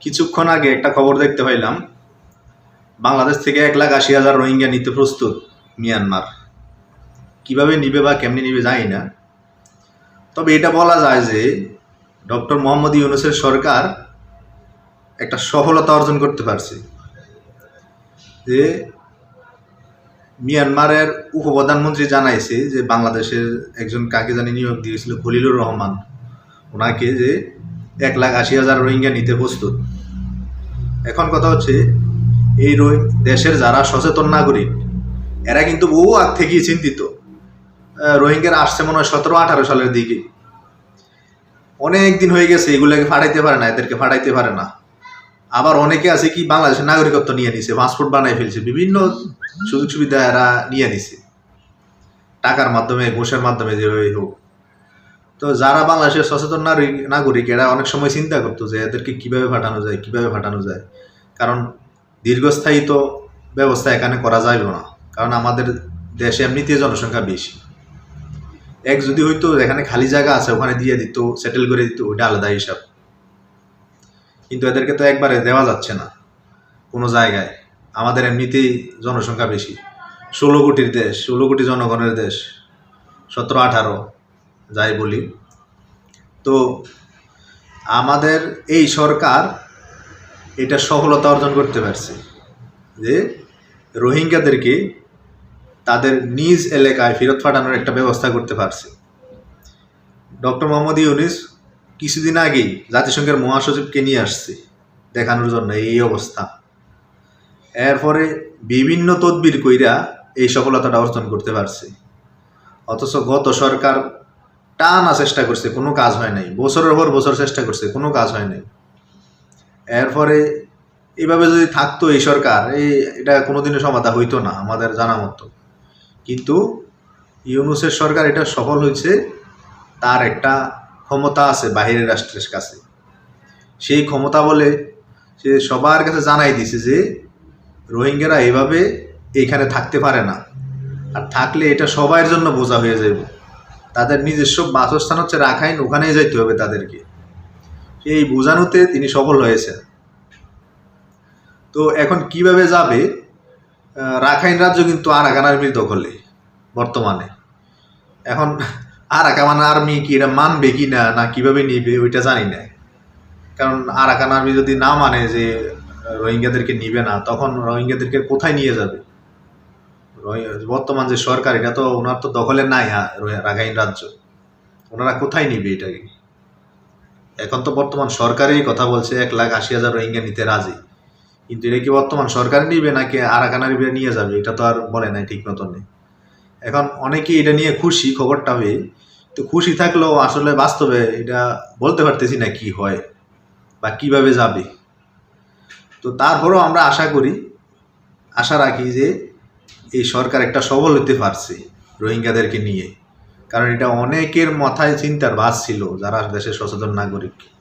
কিছুক্ষণ আগে একটা খবর দেখতে পাইলাম। বাংলাদেশ থেকে এক লাখ আশি হাজার রোহিঙ্গা নিতে প্রস্তুত মিয়ানমার। কীভাবে নিবে বা কেমনি নিবে জানি না। তবে এটা বলা যায় যে, ডক্টর মোহাম্মদ ইউনুসের সরকার একটা সফলতা অর্জন করতে পারছে। যে মিয়ানমারের উপপ্রধানমন্ত্রী জানাইছে যে, বাংলাদেশের একজন কাকে জানি নিয়োগ দিয়েছিল, খলিলুর রহমান। ওনাকে যে এক লাখ আশি হাজার রোহিঙ্গা নিতে প্রস্তুত। এখন কথা হচ্ছে, এই দেশের যারা সচেতন নাগরিক, এরা কিন্তু বহু আগ থেকেই চিন্তিত। রোহিঙ্গারা আসছে মনে হয় সতেরো আঠারো সালের দিকে। অনেক দিন হয়ে গেছে, এগুলোকে ফাটাইতে পারে না, এদেরকে ফাটাইতে পারে না। আবার অনেকে আছে কি, বাংলাদেশের নাগরিকত্ব নিয়ে নিছে, পাসপোর্ট বানাই ফেলছে, বিভিন্ন সুযোগ সুবিধা এরা নিয়ে নিছে। টাকার মাধ্যমে, ঘোষের মাধ্যমে যেভাবে হোক। তো যারা বাংলাদেশের সচেতন নাগরিক, এরা অনেক সময় চিন্তা করতো যে এদেরকে কীভাবে ফাটানো যায়, কীভাবে ফাটানো যায়। কারণ দীর্ঘস্থায়ী তো ব্যবস্থা এখানে করা যাবে না। কারণ আমাদের দেশে এমনিতে জনসংখ্যা বেশি। এক যদি হয়তো এখানে খালি জায়গা আছে, ওখানে দিয়ে দিত সেটেল করে দিত, ওইটা আলাদা হিসাব। কিন্তু এদেরকে তো একবারে দেওয়া যাচ্ছে না, কোনো জায়গায়। আমাদের এমনিতেই জনসংখ্যা বেশি। ষোলো কোটির দেশ, ষোলো কোটি জনগণের দেশ, সতেরো আঠারো। যাই বলি। তো আমাদের এই সরকার এটা সফলতা অর্জন করতে পারছে যে রোহিঙ্গাদেরকে তাদের নিজ এলাকায় ফেরত পাঠানোর একটা ব্যবস্থা করতে পারছে। ডক্টর মোহাম্মদ ইউনিস কিছুদিন আগেই জাতিসংঘের মহাসচিবকে নিয়ে আসছে দেখানোর জন্য এই অবস্থা। এরপরে বিভিন্ন তদবির কইরা এই সফলতাটা অর্জন করতে পারছে। অথচ গত সরকার টানা চেষ্টা করছে, কোনো কাজ হয় নাই। বছরের পর বছর চেষ্টা করছে, কোনো কাজ হয় নাই। এরপরে এভাবে যদি থাকতো এই সরকার, এই এটা কোনোদিনও সমাধা হইতো না, আমাদের জানা মতো। কিন্তু ইউনুসের সরকার এটা সফল হয়েছে তার একটা ক্ষমতা আছে বাহিরের রাষ্ট্রের কাছে। সেই ক্ষমতা বলে সে সবার কাছে জানাই দিছে যে, রোহিঙ্গারা এভাবে এইখানে থাকতে পারে না। আর থাকলে এটা সবার জন্য বোঝা হয়ে যাবে তাদের নিজস্ব বাসস্থান হচ্ছে রাখাইন, ওখানেই যাইতে হবে তাদেরকে। এই বোঝানোতে তিনি সফল হয়েছেন। তো এখন কীভাবে যাবে? রাখাইন রাজ্য কিন্তু আরাকান আর্মির দখলে, বর্তমানে। এখন আরাকান আর্মি কি এটা মানবে কি না না কীভাবে নিবে, ওইটা জানি না। কারণ আরাকান আর্মি যদি না মানে যে রোহিঙ্গাদেরকে নিবে না, তখন রোহিঙ্গাদেরকে কোথায় নিয়ে যাবে? বর্তমান যে সরকার, এটা তো ওনার তো দখলে নাই হ্যাঁ রাখাইন রাজ্য। ওনারা কোথায় নিবে এটাকে? এখন তো বর্তমান সরকারই কথা বলছে, এক লাখ আশি হাজার রোহিঙ্গা নিতে রাজি। কিন্তু এটা কি বর্তমান সরকার নিবে নাকি আরাকান আর্মি নিয়ে যাবে? এটা তো আর বলে নাই ঠিক মতন। নেই এখন অনেকেই এটা নিয়ে খুশি, খবরটা পেয়ে। তো খুশি থাকলেও আসলে বাস্তবে এটা বলতে পারতেছি না কি হয় বা কীভাবে যাবে। তো তারপরেও আমরা আশা করি, আশা রাখি যে এই সরকার একটা সবল হতে পারছে রোহিঙ্গাদেরকে নিয়ে। কারণ এটা অনেকের মাথায় চিন্তার ভাস ছিল, যারা দেশের সচেতন নাগরিক।